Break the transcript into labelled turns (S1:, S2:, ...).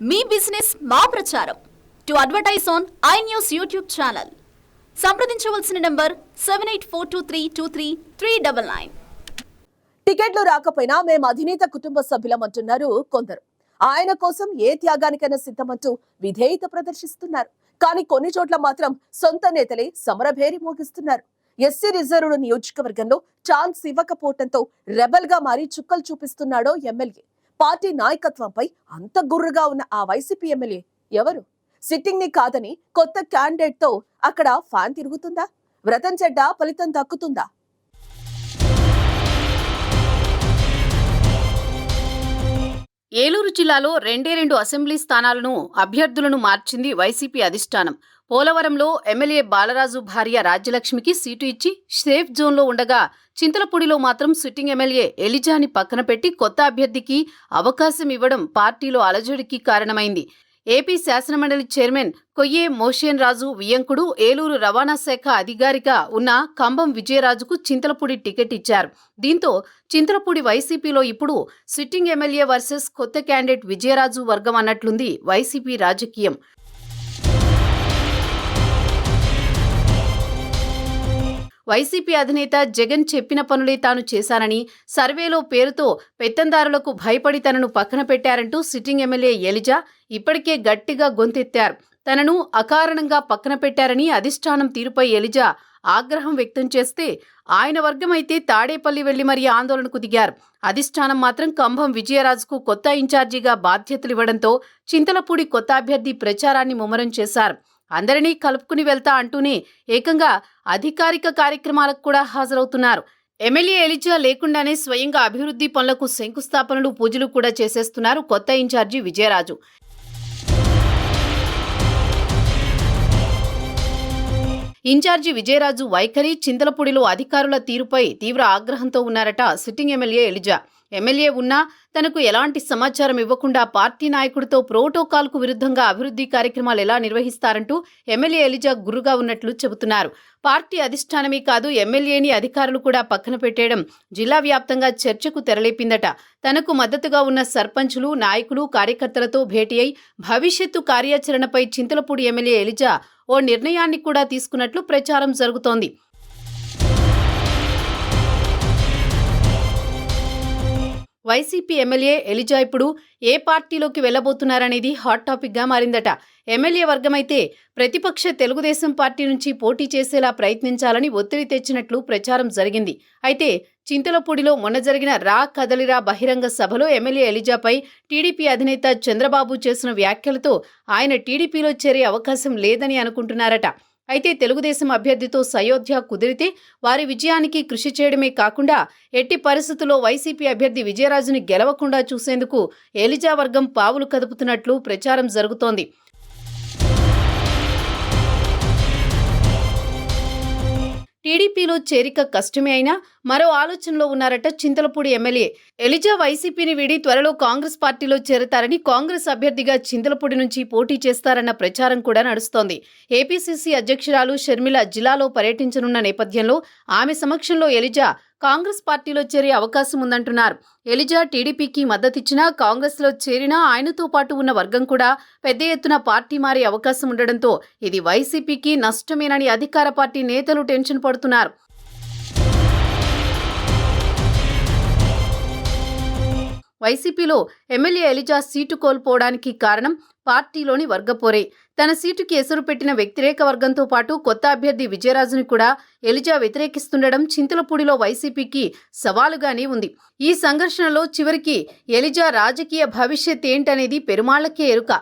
S1: మీ business మా ప్రచారం. To advertise on I News YouTube channel. సంప్రదించవలసిన number seven eight four two three two three three double nine.
S2: టికెట్లు రాకపోయినా మేము అధినేత కుటుంబ సభ్యులమంటున్నారు కొందరు. ఆయన కోసం ఏ త్యాగానికైనా సిద్ధమంటూ విధేయత ప్రదర్శిస్తున్నారు. కానీ కొన్ని చోట్ల మాత్రం సొంత నేతలే సమరభేరి మోగిస్తున్నారు. ఎస్సీ రిజర్వ్డ్ నియోజకవర్గంలో ఛాన్స్ ఇవ్వకపోవటంతో రెబల్గా మారి చుక్కలు చూపిస్తున్నాడో ఎమ్మెల్యే. పార్టీ నాయకత్వంపై అంత గుర్రుగా ఉన్న ఆ వైసీపీ ఎమ్మెల్యే ఎవరు? సిట్టింగ్ని కాదని కొత్త క్యాండిడేట్తో అక్కడ ఫ్యాన్ తిరుగుతుందా? వ్రతం చెడ్డ ఫలితం దక్కుతుందా?
S3: ఏలూరు జిల్లాలో రెండే రెండు అసెంబ్లీ స్థానాలను అభ్యర్థులను మార్చింది వైసీపీ అధిష్టానం. పోలవరంలో ఎమ్మెల్యే బాలరాజు భార్య రాజ్యలక్ష్మికి సీటు ఇచ్చి సేఫ్ జోన్లో ఉండగా చింతలపూడిలో మాత్రం సిట్టింగ్ ఎమ్మెల్యే ఎలిజాని పక్కన పెట్టి కొత్త అభ్యర్థికి అవకాశం ఇవ్వడం పార్టీలో అలజడికి కారణమైంది. ఏపీ శాసనమండలి చైర్మన్ కొయ్యే మోషేన్ రాజు వియంకుడు ఏలూరు రవాణా శాఖ అధికారిగా ఉన్న కంబం విజయరాజుకు చింతలపూడి టికెట్ ఇచ్చారు. దీంతో చింతలపూడి వైసీపీలో ఇప్పుడు సిట్టింగ్ ఎమ్మెల్యే వర్సెస్ కొత్త క్యాండిడేట్ విజయరాజు వర్గం అన్నట్లుంది వైసీపీ రాజకీయం. వైసీపీ అధినేత జగన్ చెప్పిన పనులే తాను చేశానని సర్వేలో పేరుతో పెత్తందారులకు భయపడి తనను పక్కన పెట్టారంటూ సిట్టింగ్ ఎమ్మెల్యే ఎలిజా ఇప్పటికే గట్టిగా గొంతెత్తారు. తనను అకారణంగా పక్కన పెట్టారని అధిష్టానం తీరుపై ఎలిజా ఆగ్రహం వ్యక్తం చేస్తే ఆయన వర్గమైతే తాడేపల్లి వెళ్ళి మరీ ఆందోళనకు దిగారు. అధిష్టానం మాత్రం కంభం విజయరాజుకు కొత్త ఇన్ఛార్జిగా బాధ్యతలు ఇవ్వడంతో చింతలపూడి కొత్త అభ్యర్థి ప్రచారాన్ని ముమ్మరం చేశారు. అందరినీ కలుపుకుని వెళ్తా అంటూనే ఏకంగా అధికారిక కార్యక్రమాలకు కూడా హాజరవుతున్నారు. ఎమ్మెల్యే ఎలిజా లేకుండానే స్వయంగా అభివృద్ధి పనులకు శంకుస్థాపనలు పూజలు కూడా చేసేస్తున్నారు కొత్త ఇన్ఛార్జి విజయరాజు. ఇన్ఛార్జి విజయరాజు వైఖరి చింతలపూడిలో అధికారుల తీరుపై తీవ్ర ఆగ్రహంతో ఉన్నారట సిట్టింగ్ ఎమ్మెల్యే ఎలిజా. ఎమ్మెల్యే ఉన్నా తనకు ఎలాంటి సమాచారం ఇవ్వకుండా పార్టీ నాయకుడితో ప్రోటోకాల్కు విరుద్ధంగా అభివృద్ధి కార్యక్రమాలు ఎలా నిర్వహిస్తారంటూ ఎమ్మెల్యే ఎలిజా గురుగా ఉన్నట్లు చెబుతున్నారు. పార్టీ అధిష్టానమే కాదు ఎమ్మెల్యేని అధికారులు కూడా పక్కన పెట్టేయడం జిల్లా వ్యాప్తంగా చర్చకు తెరలేపిందట. తనకు మద్దతుగా ఉన్న సర్పంచులు నాయకులు కార్యకర్తలతో భేటీ అయి భవిష్యత్తు కార్యాచరణపై చింతలపూడి ఎమ్మెల్యే ఎలిజా ఓ నిర్ణయాన్ని కూడా తీసుకున్నట్లు ప్రచారం జరుగుతోంది. వైసీపీ ఎమ్మెల్యే ఎలిజా ఇప్పుడు ఏ పార్టీలోకి వెళ్ళబోతున్నారనేది హాట్ టాపిక్గా మారిందట. ఎమ్మెల్యే వర్గమైతే ప్రతిపక్ష తెలుగుదేశం పార్టీ నుంచి పోటీ చేసేలా ప్రయత్నించాలని ఒత్తిడి తెచ్చినట్లు ప్రచారం జరిగింది. అయితే చింతలపూడిలో మొన్న జరిగిన రా కదలిరా బహిరంగ సభలో ఎమ్మెల్యే ఎలిజాపై టీడీపీ అధినేత చంద్రబాబు చేసిన వ్యాఖ్యలతో ఆయన టీడీపీలో చేరే అవకాశం లేదని అనుకుంటున్నారట. అయితే తెలుగుదేశం అభ్యర్థితో సయోధ్య కుదిరితే వారి విజయానికి కృషి చేయడమే కాకుండా ఎట్టి పరిస్థితుల్లో వైసీపీ అభ్యర్థి విజయరాజుని గెలవకుండా చూసేందుకు ఎలిజా వర్గం పావులు కదుపుతున్నట్లు ప్రచారం జరుగుతోంది. టీడీపీలో చేరిక కష్టమే అయినా మరో ఆలోచనలో ఉన్నారట చింతలపూడి ఎమ్మెల్యే. ఎలిజా వైసీపీని వీడి త్వరలో కాంగ్రెస్ పార్టీలో చేరతారని కాంగ్రెస్ అభ్యర్థిగా చింతలపూడి నుంచి పోటీ చేస్తారన్న ప్రచారం కూడా నడుస్తోంది. ఏపీసీసీ అధ్యక్షురాలు షర్మిల జిల్లాలో పర్యటించనున్న నేపథ్యంలో ఆమె సమక్షంలో ఎలిజా కాంగ్రెస్ పార్టీలో చేరే అవకాశం ఉందంటున్నారు. ఎలిజా టీడీపీకి మద్దతిచ్చినా కాంగ్రెస్లో చేరినా ఆయనతో పాటు ఉన్న వర్గం కూడా పెద్ద ఎత్తున పార్టీ మారే అవకాశం ఉండడంతో ఇది వైసీపీకి నష్టమేనని అధికార పార్టీ నేతలు టెన్షన్ పడుతున్నారు. వైసీపీలో ఎమ్మెల్యే ఎలిజా సీటు కోల్పోవడానికి కారణం పార్టీలోని వర్గపోరే. తన సీటుకి ఎసురు పెట్టిన వ్యతిరేక వర్గంతో పాటు కొత్త అభ్యర్థి విజయరాజుని కూడా ఎలిజా వ్యతిరేకిస్తుండడం చింతలపూడిలో వైసీపీకి సవాలుగానే ఉంది. ఈ సంఘర్షణలో చివరికి ఎలిజా రాజకీయ భవిష్యత్ ఏంటనేది పెరుమాళ్ళకే ఎరుక.